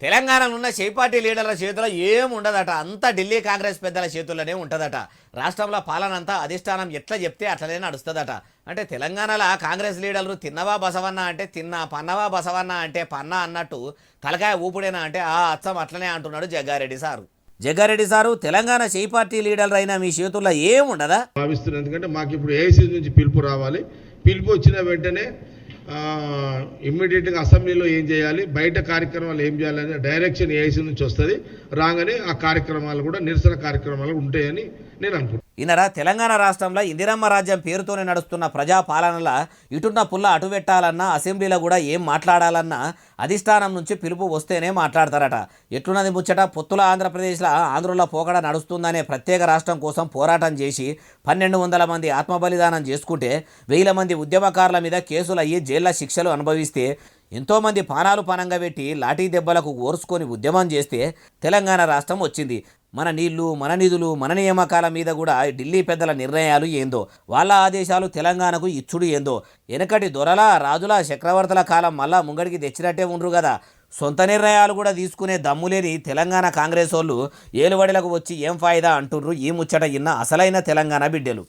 తెలంగాణలో ఉన్న చేపార్టీ లీడర్ల చేతిలో ఏం ఉండదట. అంతా ఢిల్లీ కాంగ్రెస్ పెద్దల చేతుల్లోనే ఉంటుందట. రాష్ట్రంలో పాలన అంతా అధిష్టానం ఎట్లా చెప్తే అట్లనే నడుస్తుందట. అంటే తెలంగాణలో కాంగ్రెస్ లీడర్లు తిన్నవా బసవన్న అంటే తిన్నా పన్నవా బసవన్న అంటే పన్న అన్నట్టు తలకాయ ఊపుడేనా అంటే ఆ అచ్చం అట్లనే అంటున్నాడు జగ్గారెడ్డి సారు. జగ్గారెడ్డి సారు తెలంగాణ చేయి పార్టీ లీడర్లు అయినా మీ చేతుల్లో ఏముండదా ఉండదా? ఎందుకంటే మాకు ఇప్పుడు ఏసీ నుంచి పిలుపు రావాలి. పిలుపు వచ్చిన వెంటనే ఇమ్మీడియట్గా అసెంబ్లీలో ఏం చేయాలి? బయట కార్యక్రమాలు ఏం చేయాలనే డైరెక్షన్ ఏఐసీ నుంచి వస్తుంది. రాగానే ఆ కార్యక్రమాలు కూడా నిరసన కార్యక్రమాలు ఉంటాయని నేను అనుకుంటున్నాను ఈనరా తెలంగాణ రాష్ట్రంలో ఇందిరమ్మ రాజ్యం పేరుతోనే నడుస్తున్న ప్రజా పాలనల ఇటున్న పుల్ల అటు పెట్టాలన్నా అసెంబ్లీలో కూడా ఏం మాట్లాడాలన్నా అధిష్టానం నుంచి పిలుపు వస్తేనే మాట్లాడతారట. ఎట్లున్నది ముచ్చట? పొత్తుల ఆంధ్రప్రదేశ్లో ఆంధ్రుల పోకడ నడుస్తుందనే ప్రత్యేక రాష్ట్రం కోసం పోరాటం చేసి పన్నెండు వందల మంది ఆత్మబలిదానం చేసుకుంటే వేల మంది ఉద్యమకారుల మీద కేసులు అయ్యి ఏళ్ళ శిక్షలు అనుభవిస్తే ఎంతోమంది పానాలు పానంగా పెట్టి లాఠీ దెబ్బలకు ఓర్చుకొని ఉద్యమం చేస్తే తెలంగాణ రాష్ట్రం వచ్చింది. మన నీళ్ళు మన నిధులు మన నియామకాల మీద కూడా ఢిల్లీ పెద్దల నిర్ణయాలు ఏందో వాళ్ళ ఆదేశాలు తెలంగాణకు ఇచ్చుడు ఏందో వెనకటి దొరల రాజుల చక్రవర్తుల కాలం మళ్ళా ముంగడికి తెచ్చినట్టే ఉండరు కదా. సొంత నిర్ణయాలు కూడా తీసుకునే దమ్ములేని తెలంగాణ కాంగ్రెస్ వాళ్ళు ఏలువడిలకు వచ్చి ఏం ఫాయిదా అంటుర్రు ఈ ముచ్చట ఇన్న అసలైన తెలంగాణ బిడ్డలు.